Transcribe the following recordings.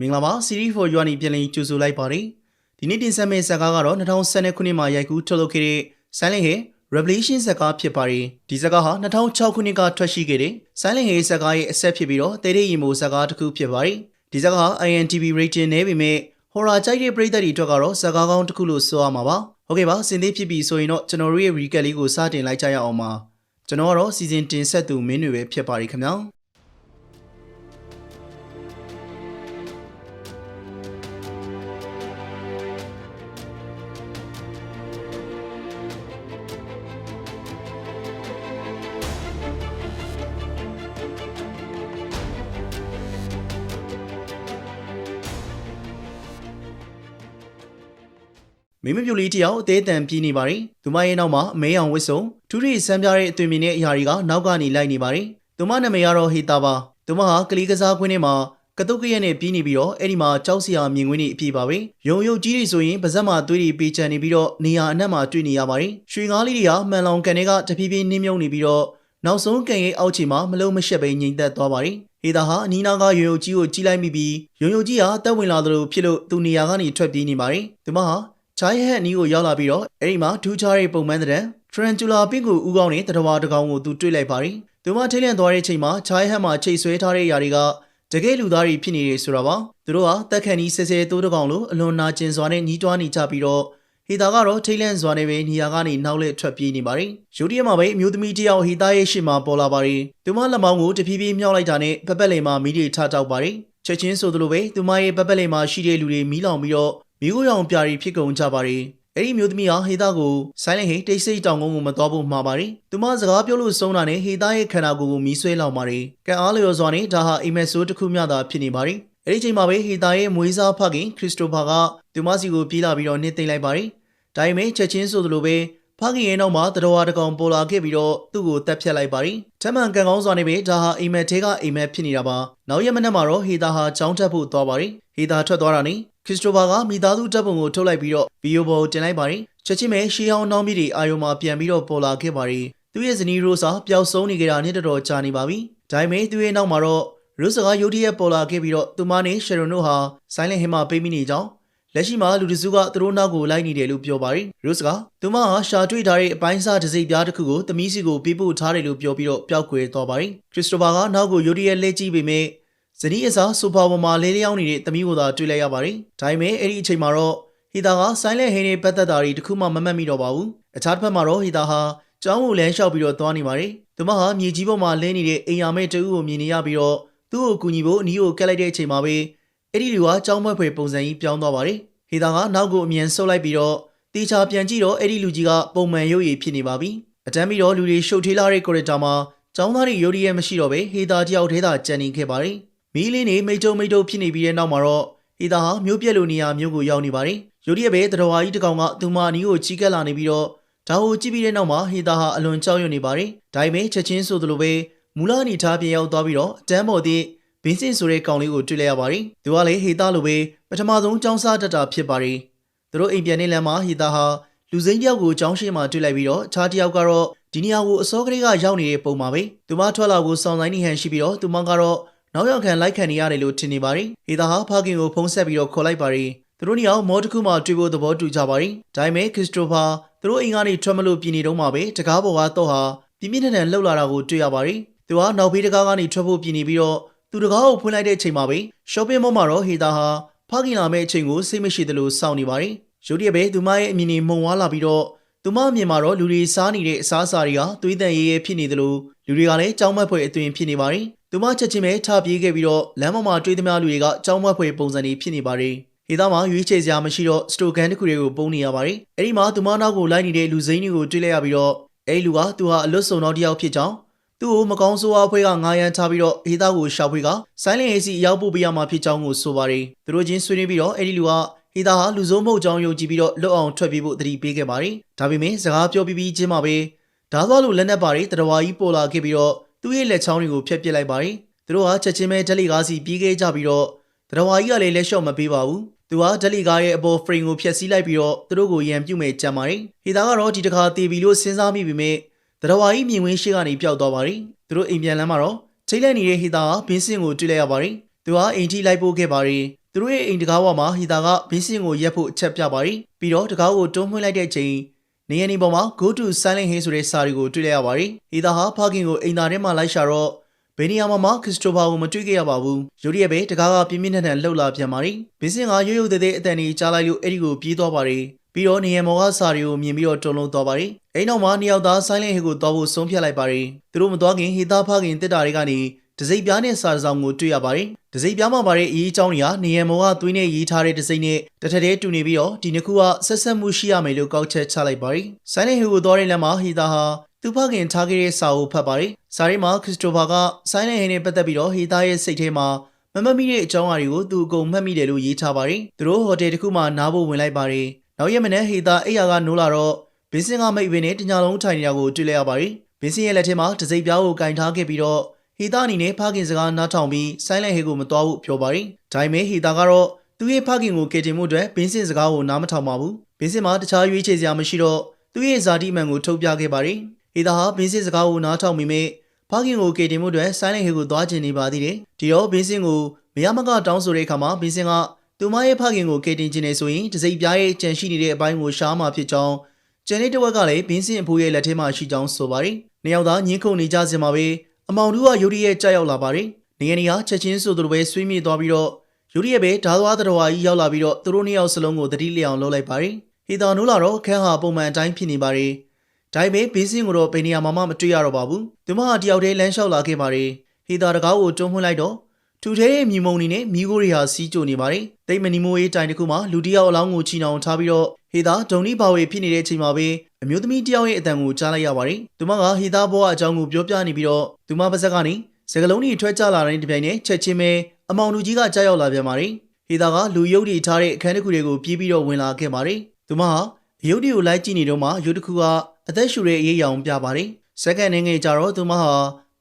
မင်္ဂလာပါ Series for Yuani ပြန်လည်ကြိုဆိုလိုက်ပါတယ်ဒီနေ့တင်ဆက်မယ့်ဇာတ်ကားကတော့2012ခုနှစ်မှာရိုက်ကူးထုတ်လုပ်ခဲ့တဲ့ Silent Hill Revelation ဇာတ်ကားဖြစ်ပါတယ်ဒီဇာတ်ကားဟာ2006ခုနှစ်ကထွက်ရှိခဲ့တဲ့ Silent Hill ဇာတ်ကားရဲ့အဆက်ဖြစ်ပြီးတော့တဲတဲ့ရီမိုဇာတ်ကားတစ်ခုဖြစ်ပါတယ်ဒီဇာတ်ကားဟာ IMDb rating နဲ့ပေမဲ့ horror ကြိုက်တဲ့ပရိသတ်တွေအတွက်ကတော့ဇာတ်ကားကောင်းတစ်ခုလို့ဆိုရမှာပါဟုတ်ကဲ့ပါစင်သေးဖြစ်ပြီဆိုရင်တော့ကျွန်တော်တို့ရဲ့ recap လေးကိုစတင်လိုက်ကြရအောင်ပါကျွန်တော်ကတော့ season တင်ဆက်သူမင်းတွေပဲဖြစ်ပါတယ်ခင်ဗျာ မိမပြိုလေးတယောက်အသေးအတန်ပြေးနေပါတယ်။သူမရဲ့နောက်မှာအမဲအောင်ဝစ်စုံထူးထူးဆန်းပြတဲ့အသွင်မြင်တဲ့အရာတွေကနောက်ကနေလိုက်နေပါတယ်။သူမနာမည်ကတော့ဟေတာပါ။သူမဟာကလေးကစားကွင်းထဲမှာကတုတ်ကရက်နဲ့ပြေးနေပြီးတော့အဲ့ဒီမှာကြောက်စရာမြင်ကွင်းတွေအပြည့်ပါပဲ။ရုံရုပ်ကြီးတွေဆိုရင်ပါဇက်မှာသွေးတွေပေးချန်နေပြီးတော့နေရာအနှံ့မှာတွေ့နေရပါတယ်။ရွှေငါးလေးတွေကမှန်လောင်ကန်တွေကတဖြည်းဖြည်းနှင်းမြုံနေပြီးတော့နောက်ဆုံးကန်ရဲ့အောက်ခြေမှာမလုံးမရှက်ပဲငြိမ်သက်သွားပါတယ်။ဟေတာဟာအနီးနားကရုံရုပ်ကြီးကိုကြီးလိုက်မိပြီးရုံရုပ်ကြီးဟာတက်ဝင်လာသလိုဖြစ်လို့သူနေရာကနေထွက်ပြေးနေပါတယ်။သူမ ဟာချားရဲ့ဟက်အနီးကိုရောက်လာပြီးတော့အဲ့ဒီမှာထူးခြားတဲ့ပုံမှန်တဲ့ထရန်ကျူလာပင့်ကိုဥကောင်းနဲ့တရဝါတကောင်ကိုသူတွေ့လိုက်ပါတယ်။သူမထိတ်လန့်သွားတဲ့အချိန်မှာချားရဲ့ဟက်မှာချိတ်ဆွဲထားတဲ့ຢာတွေကတကယ်လူသားတွေဖြစ်နေတယ်ဆိုတာပါ။သူတို့ဟာတက်ခန့်ဤဆဲဆဲတိုးတကောင်လိုအလွန်နာကျင်စွာနဲ့ညီးတွားနေကြပြီးတော့ဟီတာကတော့ထိတ်လန့်စွာနဲ့ပဲနေရာကနေနောက်လက်ထွက်ပြေးနေပါတယ်။ရုတ်တရက်မှာပဲအမျိုးသမီးတစ်ယောက်ဟီတာရဲ့ရှေ့မှာပေါ်လာပါတယ်။သူမလက်မောင်းကိုတဖြည်းဖြည်းမြောက်လိုက်တာနဲ့ပက်ပက်လိမ်မှာမီးတွေထတောက်ပါတယ်။ချက်ချင်းဆိုသလိုပဲသူမရဲ့ပက်ပက်လိမ်မှာရှိတဲ့လူတွေမီးလောင်ပြီးတော့ မိခိုးရောင်ပြာရီဖြစ်ကုန်ကြပါတယ်။အဲ့ဒီမျိုးသမီးဟာဟေသားကိုဆိုင်းလင်ဟေတိတ်ဆိတ်တောင်ကုန်းကိုမတော်ဖို့မှာပါတယ်။သူမစကားပြောလို့ဆုံးတာနဲ့ဟေသားရဲ့ခန္ဓာကိုယ်ကိုမီးဆွဲလောင်ပါတယ်။ကံအားလျော်စွာနဲ့ဒါဟာအိမ်မက်ဆိုးတစ်ခုမျှသာဖြစ်နေပါတယ်။အဲ့ဒီချိန်မှာပဲဟေသားရဲ့မွေးစားဖခင်ခရစ်စတိုဖာကသူမစီကိုပြေးလာပြီးတော့နှိမ့်သိမ့်လိုက်ပါတယ်။ဒါပေမဲ့ချက်ချင်းဆိုသလိုပဲဖခင်ရဲ့နောက်မှာတတော်ဝါတကောင်ပေါ်လာခဲ့ပြီးတော့သူ့ကိုတက်ဖြတ်လိုက်ပါတယ်။ထမှန်ကန်ကောင်းစွာနဲ့ပဲဒါဟာအိမ်မက်ထဲကအိမ်မက်ဖြစ်နေတာပါ။နောက်ရက်မနက်မှာတော့ဟေသားဟာကြောင်းတက်ဖို့သွားပါတယ်။ဟေသားထွက်သွားတာနဲ့ ခရစ်စတိုဖာကမိသားစုတပ်ပုံကိုထုတ်လိုက်ပြီးတော့ဗီဒီယိုပေါ်တင်လိုက်ပါတယ်။ချက်ချင်းပဲရှေးဟောင်းနှောင်းပြီးတွေအာယုံမှာပြန်ပြီးတော့ပေါ်လာခဲ့ပါတယ်။သူ့ရဲ့ဇနီးရိုးစာပျောက်ဆုံးနေကြတာနဲ့တော်တော်ကြာနေပါပြီ။ဒါပေမဲ့သူ့ရဲ့နောက်မှာတော့ရိုးစကားယုတ်တရက်ပေါ်လာခဲ့ပြီးတော့သူမနဲ့ရှယ်ရွန်တို့ဟာဆိုင်းလင်ဟင်မှာပိတ်မိနေကြောင်းလက်ရှိမှာလူတစုကသူတို့နောက်ကိုလိုက်နေတယ်လို့ပြောပါတယ်။ရိုးစကသူမဟာရှာတွေ့ထားတဲ့အပိုင်းစားတစ်စိပ်ပြားတစ်ခုကိုသမီးစီကိုပေးပို့ထားတယ်လို့ပြောပြီးတော့ပျောက်ကွယ်သွားပါတယ်။ခရစ်စတိုဖာကနောက်ကိုယိုဒီရဲ့လက်ကြည့်ပေမဲ့ ဇနီးအစားဆိုဖာပေါ်မှာလေးလျောင်းနေတဲ့သမီးကိုသာတွေ့လိုက်ရပါတယ်။ဒါပေမဲ့အဲ့ဒီအချိန်မှာတော့ဟီတာကဆိုင်းလက်ဟင်းနဲ့ပတ်သက်တာတွေတခုမှမမှတ်မိတော့ပါဘူး။အခြားတစ်ဖက်မှာတော့ဟီတာဟာကျောင်းကိုလမ်းလျှောက်ပြီးတော့သွားနေပါတယ်။သူမဟာမြေကြီးပေါ်မှာလဲနေတဲ့အိမ်ယာမဲ့တအုပ်ကိုမြင်နေရပြီးတော့သူ့ကိုကူညီဖို့အနီးကိုကက်လိုက်တဲ့အချိန်မှာပဲအဲ့ဒီလူကကျောင်းဘွဲ့ဖွယ်ပုံစံကြီးပြောင်းသွားပါတယ်။ဟီတာကနောက်ကိုအမြန်ဆုတ်လိုက်ပြီးတော့တေချာပြန်ကြည့်တော့အဲ့ဒီလူကြီးကပုံမှန်ရုပ်ရည်ဖြစ်နေပါပြီ။အတန်းပြီးတော့လူတွေရှုပ်ထေးလာတဲ့ကိုရီတာမှာကျောင်းသားတွေရုပ်ရည်မရှိတော့ပဲဟီတာတယောက်ထဲသာကြံနေခဲ့ပါတယ်။ မီးလင်းနေမိတ်တုံမိတ်တုံဖြစ်နေပြီးတဲ့နောက်မှာတော့ဟီတာဟာမျိုးပြက်လိုနေရာမျိုးကိုရောက်နေပါတယ်။ရုပ်ရည်ပဲတတော်ဝါကြီးတစ်ကောင်ကသူမအနီးကိုချီးကပ်လာနေပြီးတော့ဒါကိုကြည့်ပြီးတဲ့နောက်မှာဟီတာဟာအလွန်ကြောက်ရွံ့နေပါတယ်။ဒါပေမဲ့ချက်ချင်းဆိုသလိုပဲမူလအနေထားပြင်ရောက်သွားပြီးတော့အတန်းပေါ်သည့်ဘင်းစင်ဆိုတဲ့ကောင်လေးကိုတွေ့လိုက်ရပါတယ်။သူကလည်းဟီတာလိုပဲပထမဆုံးចောင်းစားတတ်တာဖြစ်ပါတယ်။သူတို့အိမ်ပြန်နေလမ်းမှာဟီတာဟာလူစိမ်းတယောက်ကိုចောင်းရှိမှတွေ့လိုက်ပြီးတော့ခြားတယောက်ကတော့ဒီနေရာကိုအစောကလေးကရောက်နေတဲ့ပုံပါပဲ။သူမထွက်လာကိုစောင်းဆိုင်နေဟန်ရှိပြီးတော့သူမကတော့ နောက်ရောက်ခံလိုက်ခံနေရတယ်လို့ထင်နေပါတယ်။ဟီတာဟာဖခင်ကိုဖုန်းဆက်ပြီးတော့ခေါ်လိုက်ပါတယ်။သူတို့နေအောင်မော်တစ်ခုမှတွေ့ဖို့သဘောတူကြပါတယ်။ဒါပေမဲ့ခရစ်စတိုဖာသူတို့အိမ်ကနေထွက်မလို့ပြည်နေတော့မှပဲတကားပေါ်ကတော့ဟာပြင်းပြင်းထန်ထန်လှုပ်လာတာကိုတွေ့ရပါတယ်။သူကနောက်ဘေးတကားကနေထွက်ဖို့ပြည်နေပြီးတော့သူတကားကိုဖွင့်လိုက်တဲ့အချိန်မှာပဲ shopping mall မှာတော့ဟီတာဟာဖခင်လာမယ့်အချိန်ကိုစိတ်မရှိသလိုစောင့်နေပါတယ်။ရုတ်တရက်ပဲသူမရဲ့အမြင်တွေမှုံဝါလာပြီးတော့သူမအမြင်မှာတော့လူတွေစားနေတဲ့အစားအစာတွေကသွေးတန်ရဲရဲဖြစ်နေသလိုလူတွေကလည်းကြောင်းမက်ဖွယ်အသွင်ဖြစ်နေပါတယ်။ သူမချက်ချင်းပဲထပြေးခဲ့ပြီးတော့လမ်းပေါ်မှာတွေ့သမျှလူတွေကကြောင်းမက်ဖွယ်ပုံစံတွေဖြစ်နေပါတယ်။ဟေသားမှာရွေးချယ်စရာမရှိတော့စတိုကန်တစ်ခုတွေကိုပုံနေရပါတယ်။အဲဒီမှာသူမနောက်ကိုလိုက်နေတဲ့လူစိမ်းတွေကိုတွေ့လိုက်ရပြီးတော့အဲဒီလူကသူဟာအလွတ်ဆုံတော်တစ်ယောက်ဖြစ်ကြောင်းသူ့ကိုမကောင်းဆိုးဝါးဖွဲကငားရမ်းထားပြီးတော့ဟေသားကိုရှာဖွေကဆိုင်းလင်အေးစီရောက်ပို့ပေးရမှာဖြစ်ကြောင်းကိုဆိုပါတယ်။သူတို့ချင်းဆွေးနွေးပြီးတော့အဲဒီလူကဟီတာဟာလူစိုးမဟုတ်ကြောင်းယုံကြည်ပြီးတော့လွတ်အောင်ထွက်ပြေးဖို့တတိပေးခဲ့ပါတယ်။ဒါပေမဲ့စကားပြောပြီးပြီးချင်းမှာပဲဓာသွားလိုလက်နက်ပါတွေတရဝါကြီးပေါ်လာခဲ့ပြီးတော့ သူ့ရဲ့လက်ချောင်းတွေကိုဖျက်ပစ်လိုက်ပါတယ်။သူတို့ဟာချက်ချင်းပဲဓက်လီကားစီပြေးခဲ့ကြပြီးတော့တရဝါကြီးကလည်းလက်လျှော့မပေးပါဘူး။သူဟာဓက်လီကားရဲ့အပေါ် frame ကိုဖျက်ဆီးလိုက်ပြီးတော့သူတို့ကိုရန်ပြုတ်မဲ့ကြံပါတယ်။ဟီတာကတော့ဒီတစ်ခါတေးပြီလို့စဉ်းစားမိပေမဲ့တရဝါကြီးမြင်ကွင်းရှိကနေပျောက်သွားပါတယ်။သူတို့အိမ်ပြန်လမ်းမှာတော့ထိတ်လန့်နေတဲ့ဟီတာဟာဘင်းစင်ကိုတွေ့လိုက်ရပါတယ်။သူဟာအိမ်ထိလိုက်ပို့ခဲ့ပါတယ်။သူတို့ရဲ့အိမ်တကားဝမှာဟီတာကဘင်းစင်ကိုရက်ဖို့အချက်ပြပါတယ်ပြီးတော့တကားကိုတွန်းမှွှလိုက်တဲ့အချိန် နေရနီပေါ်မှာ go to silent hill ဆိုတဲ့စာတွေကိုတွေ့လိုက်ရပါတယ်ဟီတာဟာဖခင်ကိုအိမ်သားထဲမှာလိုက်ရှာတော့ဘယ်နေရာမှာမှခရစ်စတိုဖာကိုမတွေ့ခဲ့ရပါဘူးရုတ်တရက်ပဲတကားကပြင်းပြင်းထန်ထန်လှုပ်လာပြန်ပါတယ်ဘင်းစင်ကရွရွသေးသေးအတန်ကြီးကြားလိုက်လို့အဲ့ဒီကိုပြေးသွားပါတယ်ပြီးတော့နေရမော်ကစာတွေကိုမြင်ပြီးတော့တုံလုံးသွားပါတယ်။အိမ်နောက်မှာနှစ်ယောက်သား silent hill ကိုသွားဖို့ဆုံးဖြတ်လိုက်ပါတယ်။သူတို့မသွားခင်ဟီတာဖခင်တစ်တာတွေကနေ ဒစိပြားနဲ့စာဆောင်ကိုတွေ့ရပါတယ်။ဒစိပြားမှာပါတဲ့အရေးအကြောင်းတွေဟာနေရမော်ကသွေးနဲ့ရေးထားတဲ့ဒစိနဲ့တစ်ထက်တည်းတူနေပြီးတော့ဒီနှစ်ခုကဆက်ဆက်မှုရှိရမယ်လို့ကောက်ချက်ချလိုက်ပါတယ်။ silent hill ကိုသွားတဲ့လမ်းမှာဟီတာဟာသူဖခင်ထားခဲ့တဲ့စာအုပ်ဖတ်ပါတယ်။စာရီမှာခရစ်စတိုဖာက silent hill နဲ့ပတ်သက်ပြီးတော့ဟီတာရဲ့စိတ်ထဲမှာမမတ်မိတဲ့အကြောင်းအရာတွေကိုသူအကုန်မှတ်မိတယ်လို့ရေးထားပါတယ်။သူတို့ဟိုတယ်တစ်ခုမှနားဖို့ဝင်လိုက်ပါတယ်။နောက်ရက်မနေ့ဟီတာအိယာကနိုးလာတော့ဘင်းစင်ကမိတ်ပင်နဲ့တညာလုံးထိုင်နေတာကိုတွေ့လိုက်ရပါတယ်။ဘင်းစင်ရဲ့လက်ထဲမှာတစိမ့်ပြားကိုကင်ထားခဲ့ပြီးတော့ ဟီတာအနေနဲ့ဖခင်စကားနားထောင်ပြီး silent hill ကိုမတော်ဘူးပြောပါတယ်။ဒါပေမဲ့ဟီတာကတော့သူ့ရဲ့ဖခင်ကိုကယ်တင်မှုအတွက်ဘင်းစင်စကားကိုနားမထောင်ပါဘူး။ဘင်းစင်မှာတခြားရွေးချယ်စရာမရှိတော့သူ့ရဲ့ဇာတိမှန်ကိုထုတ်ပြခဲ့ပါတယ်။ဟီတာဟာဘင်းစင်စကားကိုနားထောင်မိမဲ့ဖခင်ကိုကယ်တင်မှုအတွက် silent hill ကိုသွားကျင်နေပါသေးတယ်။ဒီတော့ဘင်းစင်ကိုမရမကတောင်းဆိုတဲ့အခါမှာဘင်းစင်ကသူမရဲ့ဖခင်ကိုကယ်တင်ခြင်းနဲ့ဆိုရင်တစိမ့်ပြားရဲ့ကြံရှိနေတဲ့အပိုင်းကိုရှားမှဖြစ်ကြောင်းကျန်တဲ့တစ်ဝက်ကလည်းဘင်းစင်အဖိုးရဲ့လက်ထဲမှာရှိကြောင်းဆိုပါတယ်။နှစ်ယောက်သားညှင်းခုန်နေကြစင်မှာပဲ အမောင်တို့ကယုတ်ရီရဲ့ကြောက်ရောက်လာပါတယ်။နေရနီဟာချက်ချင်းဆိုသူလိုပဲဆွေးမြေ့သွားပြီးတော့ယုတ်ရီရဲ့ပဲဓာသွားတော်ဝါကြီးရောက်လာပြီးတော့သူတို့နှစ်ယောက်စလုံးကိုတတိလျောင်လုပ်လိုက်ပါတယ်။ဟီတာနိုးလာတော့ခန်းဟာပုံမှန်အတိုင်းဖြစ်နေပါတယ်။ဒါပေမဲ့ဘင်းစင်ကိုတော့ဘယ်နေရာမှာမှမတွေ့ရတော့ပါဘူး။သူမဟာတယောက်တည်းလမ်းလျှောက်လာခဲ့ပါတယ်။ဟီတာတကားကိုတွန်းမှွှလိုက်တော့ထူထဲရဲ့မြီမုံနေနဲ့မိကိုတွေဟာစီးကြိုနေပါတယ်။တိတ်မနီမိုးရေးတိုင်တစ်ခုမှာလူတစ်ယောက်အလောင်းကိုချီနှောင်ထားပြီးတော့ ဟေသာဒုံနီဘာဝေဖြစ်နေတဲ့အချိန်မှာပဲအမျိုးသမီးတစ်ယောက်ရဲ့အတန်ကိုကြားလိုက်ရပါတယ်။သူမကဟေသာဘောအကြောင်းကိုပြောပြနေပြီးတော့သူမပါဇက်ကနေစကလုံးကြီးထွက်ကြလာတဲ့တပြိုင်နက်ချက်ချင်းပဲအမောင်လူကြီးကကြားရောက်လာပြန်ပါတယ်။ဟေသာကလူရုပ်တွေထားတဲ့အခန်းတစ်ခုတွေကိုပြေးပြီးတော့ဝင်လာခဲ့ပါတယ်။သူမဟာရုပ်တွေကိုလိုက်ကြည့်နေတော့မှရုပ်တစ်ခုကအသက်ရှူတဲ့အရေးအယောင်ပြပါတယ်။စက္ကန့်နဲ့ငယ်ကြတော့သူမဟာ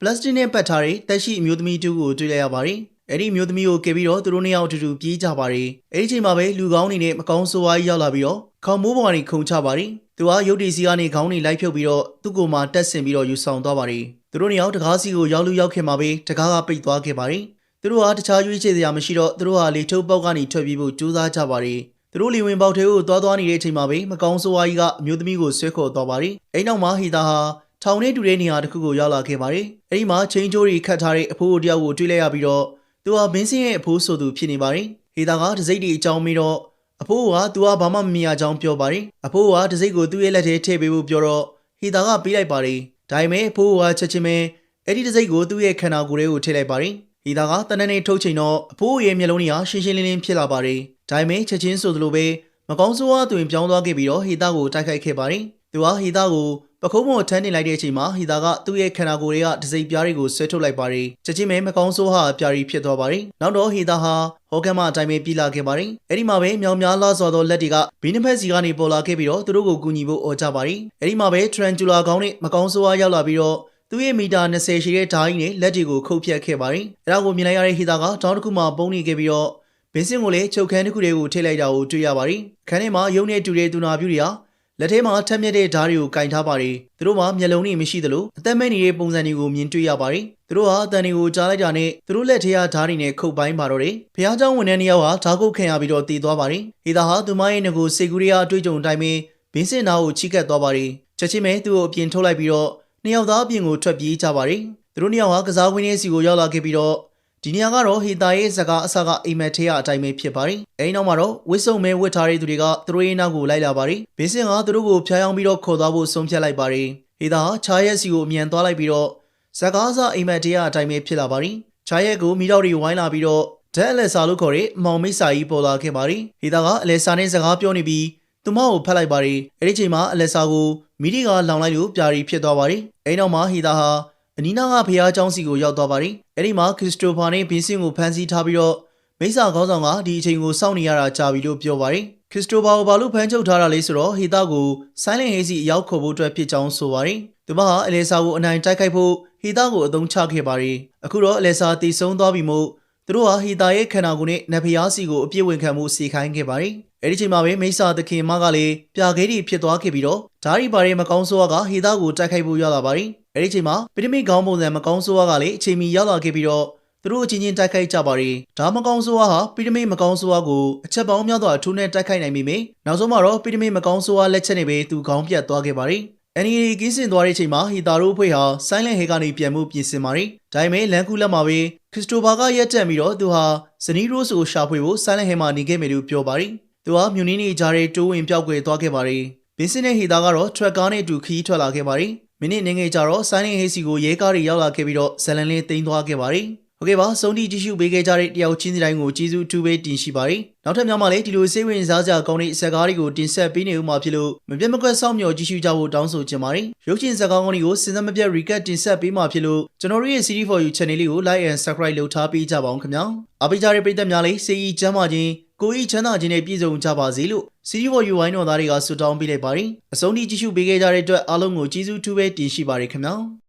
ပလတ်စတစ်နဲ့ပတ်ထားတဲ့တက်ရှိအမျိုးသမီးတူကိုတွေ့လိုက်ရပါတယ်။ အဲ့ဒီမျိုးသမီးကိုကယ်ပြီးတော့သူတို့နှစ်ယောက်အတူတူပြေးကြပါတယ်။အဲ့ဒီချိန်မှာပဲလူကောင်းနေနဲ့မကောင်းဆိုးဝါးကြီးရောက်လာပြီးတော့ခေါင်းမိုးပေါ်ကနေခုန်ချပါတယ်။သူကရုပ်တည်စီကနေခေါင်းနေလိုက်ဖြုတ်ပြီးတော့သူ့ကိုယ်မှာတက်ဆင်ပြီးတော့ယူဆောင်သွားပါတယ်။သူတို့နှစ်ယောက်တကားစီကိုရောက်လူရောက်ခင်မှာပဲတကားကပိတ်သွားခဲ့ပါတယ်။သူတို့ဟာတခြားရွေးချယ်စရာမရှိတော့သူတို့ဟာလေထုတ်ပေါက်ကနေထွက်ပြေးဖို့ကြိုးစားကြပါတယ်။သူတို့လီဝင်ပေါက်ထဲကိုသွားသွားနေတဲ့အချိန်မှာပဲမကောင်းဆိုးဝါးကြီးကအမျိုးသမီးကိုဆွဲခေါ်သွားပါတယ်။အဲ့နောက်မှာဟီတာဟာထောင်ထဲတူတဲ့နေရာတစ်ခုကိုရောက်လာခဲ့ပါတယ်။အဲ့ဒီမှာချင်းချိုးတွေခတ်ထားတဲ့အဖိုးတယောက်ကိုတွေ့လိုက်ရပြီးတော့ သူဟာဘင်းစင်းရဲ့အဖိုးဆိုသူဖြစ်နေပါတယ်။ဟေတာကတစိမ့်တီအကြောင်းပြီးတော့အဖိုးကသူကဘာမှမမြင်ရကြောင်းပြောပါတယ်။အဖိုးကတစိမ့်ကိုသူ့ရဲ့လက်ထဲထည့်ပေးဖို့ပြောတော့ဟေတာကပေးလိုက်ပါတယ်။ဒါပေမဲ့အဖိုးကချက်ချင်းပဲအဲ့ဒီတစိမ့်ကိုသူ့ရဲ့ခန္ဓာကိုယ်ထဲကိုထည့်လိုက်ပါတယ်။ဟေတာကတနက်နေ့ထုတ်ချိန်တော့အဖိုးရဲ့မျက်လုံးတွေကရှင်းရှင်းလင်းလင်းဖြစ်လာပါတယ်။ဒါပေမဲ့ချက်ချင်းဆိုသလိုပဲမကောင်းဆိုးဝါးတွင်ပြောင်းသွားခဲ့ပြီးတော့ဟေတာကိုတိုက်ခိုက်ခဲ့ပါတယ်။သူကဟေတာကို ပခုံးပေါ်ထမ်းနေလိုက်တဲ့အချိန်မှာဟီတာကသူ့ရဲ့ခန္ဓာကိုယ်တွေကဒစိပြားတွေကိုဆွဲထုတ်လိုက်ပါတယ်။ချက်ချင်းပဲမကောင်းဆိုးဟာပြာရီဖြစ်သွားပါတယ်။နောက်တော့ဟီတာဟာဟောကန်မအတိုင်းပဲပြည်လာခဲ့ပါတယ်။အဲ့ဒီမှာပဲမြောင်များလာစွာသောလက်တွေကဘီနဖက်စီကနေပေါ်လာခဲ့ပြီးတော့သူတို့ကိုကူညီဖို့អော်ကြပါတယ်။အဲ့ဒီမှာပဲထရန်ဂျူလာကောင်းနဲ့မကောင်းဆိုးဟာရောက်လာပြီးတော့သူ့ရဲ့မီတာ20ရှိတဲ့ဓာတ်ကြီးနဲ့လက်တွေကိုခုတ်ဖြတ်ခဲ့ပါတယ်။အဲ့ဒါကိုမြင်လိုက်ရတဲ့ဟီတာကတောင်းတစ်ခုမှပုံနေခဲ့ပြီးတော့ဘင်းစင်ကိုလည်းချုပ်ခန်းတစ်ခုတည်းကိုထိလိုက်တာကိုတွေ့ရပါတယ်။ခန်းထဲမှာရုံနဲ့တူတဲ့တူနာပြူတွေဟာ လက်ထဲမှာထက်မြက်တဲ့ဓာတ်တွေကိုကင်ထားပါတယ်သူတို့မှာမျက်လုံးတွေမရှိသလိုအသက်မဲ့နေတဲ့ပုံစံတွေကိုမြင်တွေ့ရပါတယ်သူတို့ဟာအတန်တွေကိုကြားလိုက်တာနဲ့သူတို့လက်ထဲကဓာတ်တွေနဲ့ခုတ်ပိုင်းပါတော့တယ်ဘုရားကျောင်းဝန်ထမ်းတယောက်ဟာဓာတ်ကုတ်ခံရပြီးတော့တည်သွားပါတယ်ဟေသာဟာသူမရဲ့ငကိုစေကူရီယာအတွေ့အကြုံအတိုင်းပဲဘင်းစင်နာကိုချီကပ်သွားပါတယ်ချက်ချင်းပဲသူ့ကိုအပြင်ထုတ်လိုက်ပြီးတော့နှစ်ယောက်သားအပြင်ကိုထွက်ပြေးကြပါတယ်သူတို့နှစ်ယောက်ဟာကစားဝင်းထဲစီကိုရောက်လာခဲ့ပြီးတော့ ဒီနေရာကတော့ဟီတာရဲ့ဇကာအစကအိမ်မက်ထဲကအတိုင်းပဲဖြစ်ပါတယ်။အဲဒီနောက်မှာတော့ဝစ်စုံမဲဝစ်ထားတဲ့သူတွေကသူတို့ရဲ့နောက်ကိုလိုက်လာပါတယ်။ဘင်းစင်ကသူတို့ကိုဖျားယောင်းပြီးတော့ခေါ်သွားဖို့ဆုံးဖြတ်လိုက်ပါတယ်။ဟီတာဟာချာရက်စီကိုအမြန်သွားလိုက်ပြီးတော့ဇကာအစအိမ်မက်ထဲကအတိုင်းပဲဖြစ်လာပါတယ်။ချာရက်ကိုမိတော့တွေဝိုင်းလာပြီးတော့ဒက်အလက်စာလို့ခေါ်တဲ့မောင်မိတ်စာကြီးပေါ်လာခဲ့ပါတယ်။ဟီတာကအလက်စာနဲ့စကားပြောနေပြီးသူမကိုဖတ်လိုက်ပါတယ်။အဲဒီချိန်မှာအလက်စာကိုမိဒီကလောင်လိုက်လို့ပြာရီဖြစ်သွားပါတယ်။အဲဒီနောက်မှာဟီတာဟာ အနီးနားကဖះเจ้าစီကိုရောက်သွားပါတယ်။အဲဒီမှာခရစ်စတိုဖာနဲ့ဘင်းစင်ကိုဖမ်းဆီးထားပြီးတော့မိစ္ဆာခေါင်းဆောင်ကဒီအချိန်ကိုစောင့်နေရတာကြာပြီလို့ပြောပါတယ်။ခရစ်စတိုဖာကိုဘာလို့ဖမ်းချုပ်ထားတာလဲဆိုတော့ဟေတာကို Silent Haze အရောက်ခေါ်ဖို့အတွက်ဖြစ်ကြောင်းဆိုပါတယ်။သူမဟာအလေဆာကိုအနိုင်တိုက်ခိုက်ဖို့ဟေတာကိုအသုံးချခဲ့ပါတယ်။အခုတော့အလေဆာတည်ဆုံးသွားပြီမို့သူတို့ဟာဟီတာရဲ့ခန္ဓာကိုယ်နဲ့နဖျားစီကိုအပြည့်ဝင်ခံမှုစီခိုင်းခဲ့ပါတယ်။အဲဒီချိန်မှာပဲမိစ္ဆာသခင်မကလည်းပြာခဲတွေဖြစ်သွားခဲ့ပြီးတော့ဓာရီပါရဲ့မကောင်းဆိုးကဟီတာကိုတိုက်ခိုက်ဖို့ရောက်လာပါတယ်။ အဲဒီချိန်မှာပီရမစ်ခေါင်းပုံစံမကောင်းဆိုးကလည်းအချိန်မီရောက်လာခဲ့ပြီးတော့သူတို့အချင်းချင်းတိုက်ခိုက်ကြပါတယ်ဒါမကောင်းဆိုးဝါးဟာပိရမစ်မကောင်းဆိုးဝါးကိုအချက်ပေါင်းများစွာအထူးနဲ့တိုက်ခိုက်နိုင်မိမေနောက်ဆုံးမှာတော့ပိရမစ်မကောင်းဆိုးဝါးလက်ချက်နဲ့ပဲသူခေါင်းပြတ်သွားခဲ့ပါတယ်အန်နီရီကင်းစင်သွားတဲ့အချိန်မှာဟီတာရိုအဖွဲ့ဟာဆိုင်းလန်ဟဲကနေပြန်မှုပြင်ဆင်ပါတယ်ဒါပေမဲ့လန်ကူလက်မှာပဲခရစ္စတိုဘာကရက်တက်ပြီးတော့သူဟာဇနီးရိုးစ်ကိုရှာဖွေဖို့ဆိုင်းလန်ဟဲမှာနေခဲ့မယ်လို့ပြောပါတယ်သူဟာမြူနီနီကြားထဲတိုးဝင်ပြောက်ကွယ်သွားခဲ့ပါတယ်ဘင်းစင်နဲ့ဟီတာကတော့ထရက်ကားနဲ့အတူခီးထွက်လာခဲ့ပါတယ် မိနစ်နေငယ်ကြာတော့ဆိုင်းလန်ဟဲစီကိုရဲကားတွေရောက်လာခဲ့ပြီးတော့ဇလန်လေးတိမ်းသွားခဲ့ပါတယ်ဟုတ်ကဲ့ပါစုံတီကြည့်ရှုပေးခဲ့ကြတဲ့တယောက်ချင်းစီတိုင်းကိုကျေးဇူးအထူးပဲတင်ရှိပါတယ်နောက်ထပ်များမှလည်းဒီလိုစိတ်ဝင်စားစရာကောင်းတဲ့ဇာတ်ကားတွေကိုတင်ဆက်ပေးနေဦးမှာဖြစ်လို့မပြတ်မကွက်စောင့်မျှော်ကြည့်ရှုကြဖို့တောင်းဆိုချင်ပါတယ်ရုပ်ရှင်ဇာတ်ကားကောင်းတွေကိုစဉ်ဆက်မပြတ် recap တင်ဆက်ပေးမှာဖြစ်လို့ကျွန်တော်တို့ရဲ့ Series for You channel လေးကို like and subscribe လုပ်ထားပေးကြပါအောင်ခင်ဗျာအားပေးကြတဲ့ပရိသတ်များလည်းစေဤချမ်းသာခြင်းကိုယ်ဤချမ်းသာခြင်းနဲ့ပြည့်စုံကြပါစေလို့ Series for You ဝိုင်းတော်သားတွေကဆုတောင်းပေးလိုက်ပါတယ်အဆုံးထိကြည့်ရှုပေးခဲ့ကြတဲ့အတွက်အားလုံးကိုကျေးဇူးအထူးပဲတင်ရှိပါတယ်ခင်ဗျာ